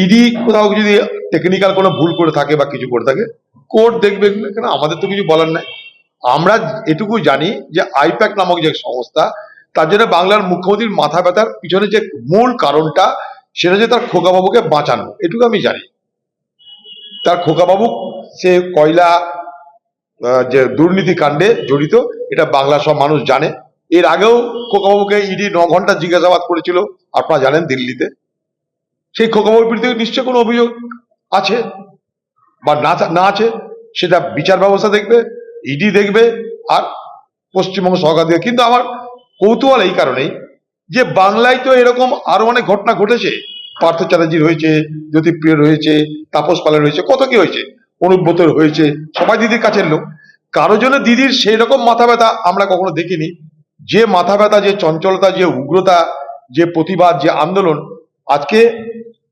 ED কোথাও যদি technical কোনো ভুল করে থাকে বা কিছু করে থাকে কোর্ট দেখবে কেন আমাদের তো কিছু বলার নাই। আমরা এটুকু জানি যে আইপ্যাক নামক যে সংস্থা, তার জন্য বাংলার মুখ্যমন্ত্রীর মাথা ব্যথার পিছনে যে মূল কারণটা, সেটা যে তার খোকাবাবুকে বাঁচানো। এটুকু আমি জানি। তার খোকাবাবু, সে কয়লা যে দুর্নীতি কাণ্ডে জড়িত, এটা বাংলার সব মানুষ জানে। এর আগেও খোকাবাবুকে ইডি ন ঘণ্টা জিজ্ঞাসাবাদ করেছিল, আপনারা জানেন দিল্লিতে। সেই খোকাবাবুর বিরুদ্ধে নিশ্চয় কোনো অভিযোগ আছে বা না না আছে? সেটা বিচার ব্যবস্থা দেখবে ইডি দেখবে আর পশ্চিমবঙ্গ সরকার দেখবে। কিন্তু আমার কৌতূহল এই কারণেই যে বাংলায় তো এরকম আরও অনেক ঘটনা ঘটেছে। পার্থ চ্যাটার্জির হয়েছে জ্যোতিপ্রিয়র হয়েছে, তাপস পালের হয়েছে, কত কি হয়েছে? অনুব্রতর হয়েছে, সবাই দিদির কাছের লোক। কারও জন্য দিদির সেই রকম মাথা ব্যথা আমরা কখনো দেখিনি। যে মাথা ব্যথা, যে চঞ্চলতা, যে উগ্রতা, যে প্রতিবাদ, যে আন্দোলন, আজকে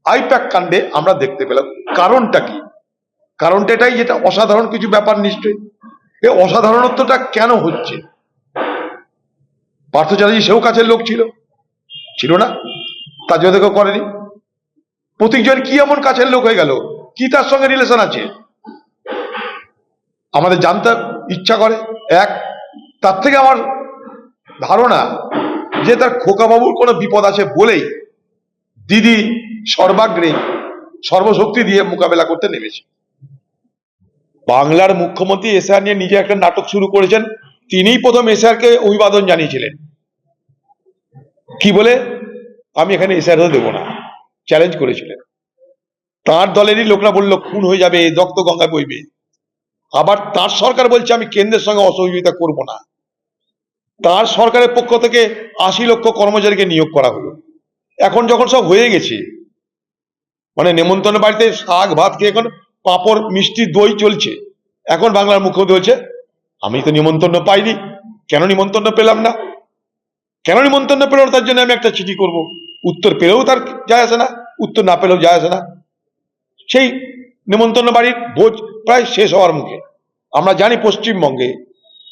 আইপ্যাক কাণ্ডে আমরা দেখতে পেলাম কারণটা কি? কারণটা এটাই যেটা অসাধারণ কিছু ব্যাপার নিশ্চয়ই। এই অসাধারণত্বটা কেন হচ্ছে? পার্থ চ্যাটার্জি সেও কাছের লোক ছিল। ছিল না। তার জন্য কেউ করেনি। প্রতীকজন কি এমন কাছের লোক হয়ে গেল? কি তার সঙ্গে রিলেশন আছে? আমাদের জানতে ইচ্ছা করে। এক, তার থেকে আমার ধারণা যে তার খোকাবাবুর কোনো বিপদ আছে বলেই দিদি সর্বাগ্রে, সর্বশক্তি দিয়ে মোকাবেলা করতে নেমেছে। বাংলার মুখ্যমন্ত্রী এসআর নিয়ে নিজে একটা নাটক শুরু করেছেন, তিনিই প্রথম এসআরকে অভিবাদন জানিয়েছিলেন। কি বলে? আমি এখানে এসআর হতে দেবো না। চ্যালেঞ্জ করেছিলেন। তার দলেরই লোকরা বলল, খুন হয়ে যাবে রক্ত গঙ্গা বইবে। আবার তার সরকার বলছে, আমি কেন্দ্রের সঙ্গে অসহযোগিতা করব না। তার সরকারের পক্ষ থেকে আশি লক্ষ কর্মচারীকে নিয়োগ করা হলো। এখন যখন সব হয়ে গেছে মানে নেমন্তন্ন বাড়িতে শাক, ভাত খেয়ে এখন পাঁপড়, মিষ্টি, দই চলছে। এখন বাংলার মুখ্যমন্ত্রী বলছে, আমি তো নিমন্ত্রণ পাইনি। কেন নিমন্ত্রণ পেলাম না? কেন নিমন্ত্রণ পেলাম তার জন্য আমি একটা চিঠি করব। উত্তর পেলেও তার যায় আসে না, উত্তর না পেলেও যায় আসে না। সেই নিমন্ত্রণ বাড়ির ভোজ প্রায় শেষ হওয়ার মুখে। আমরা জানি পশ্চিমবঙ্গে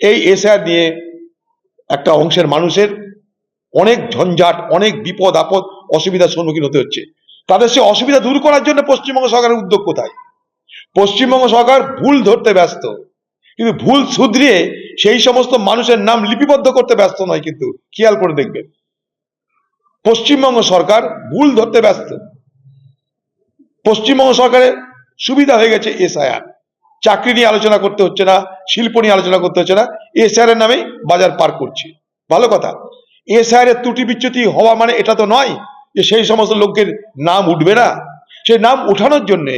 এই এসআর নিয়ে একটা অংশের মানুষের অনেক ঝঞ্ঝাট, অনেক বিপদ, আপদ, অসুবিধার সম্মুখীন হতে হচ্ছে। তাদের সে অসুবিধা দূর করার জন্য পশ্চিমবঙ্গ সরকারের উদ্যোগ কোথায়? পশ্চিমবঙ্গ সরকার ভুল ধরতে ব্যস্ত। কিন্তু ভুল শুধরিয়ে সেই সমস্ত মানুষের নাম লিপিবদ্ধ করতে ব্যস্ত নয় কিন্তু। খেয়াল করে দেখবেন। পশ্চিমবঙ্গ সরকার ভুল ধরতে ব্যস্ত। পশ্চিমবঙ্গ সরকারের সুবিধা হয়ে গেছে এসআইআর। চাকরি নিয়ে আলোচনা করতে হচ্ছে না, শিল্প নিয়ে আলোচনা করতে হচ্ছে না। এসআইআর এর নামে বাজার পার করছে। ভালো কথা। এসআইআর এর ত্রুটি বিচ্যুতি হওয়া মানে এটা তো নয় যে সেই সমস্ত লোকের নাম উঠবে না। সেই নাম উঠানোর জন্যে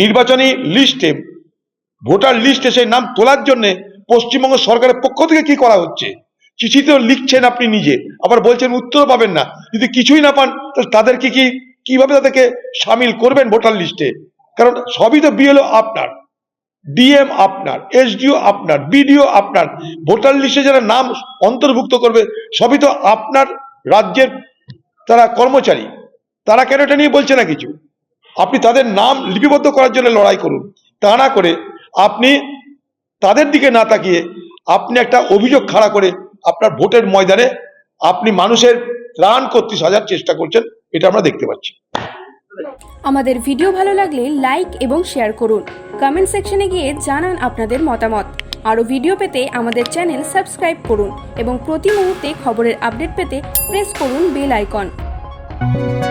নির্বাচনী লিস্টে, ভোটার লিস্টে সেই নাম তোলার জন্য পশ্চিমবঙ্গ সরকারের পক্ষ থেকে কি করা হচ্ছে? চিঠিতেও লিখছেন আপনি নিজে, আবার বলছেন উত্তর পাবেন না। যদি কিছুই না পান তাদেরকে কি, কীভাবে তাদেরকে সামিল করবেন ভোটার লিস্টে? কারণ সবই তো বিএলও আপনার, ডিএম আপনার, এসডিও আপনার, বিডিও আপনার। ভোটার লিস্টে যারা নাম অন্তর্ভুক্ত করবে, সবই তো আপনার রাজ্যের তারা কর্মচারী। তারা কেন এটা নিয়ে বলছে না কিছু? আপনি তাদের নাম লিপিবদ্ধ করার জন্য লড়াই করুন। তা না করে আপনি তাদের দিকে না তাকিয়ে আপনি একটা অভিযোগ খাড়া করে আপনার ভোটের ময়দানে আপনি মানুষের ত্রাণ করতে সাজার চেষ্টা করছেন, এটা আমরা দেখতে পাচ্ছি। আমাদের ভিডিও ভালো লাগলে লাইক এবং শেয়ার করুন। কমেন্ট সেকশনে গিয়ে জানান আপনাদের মতামত। আরও ভিডিও পেতে আমাদের চ্যানেল সাবস্ক্রাইব করুন এবং প্রতি মুহূর্তে খবরের আপডেট পেতে প্রেস করুন বেল আইকন। Thank you.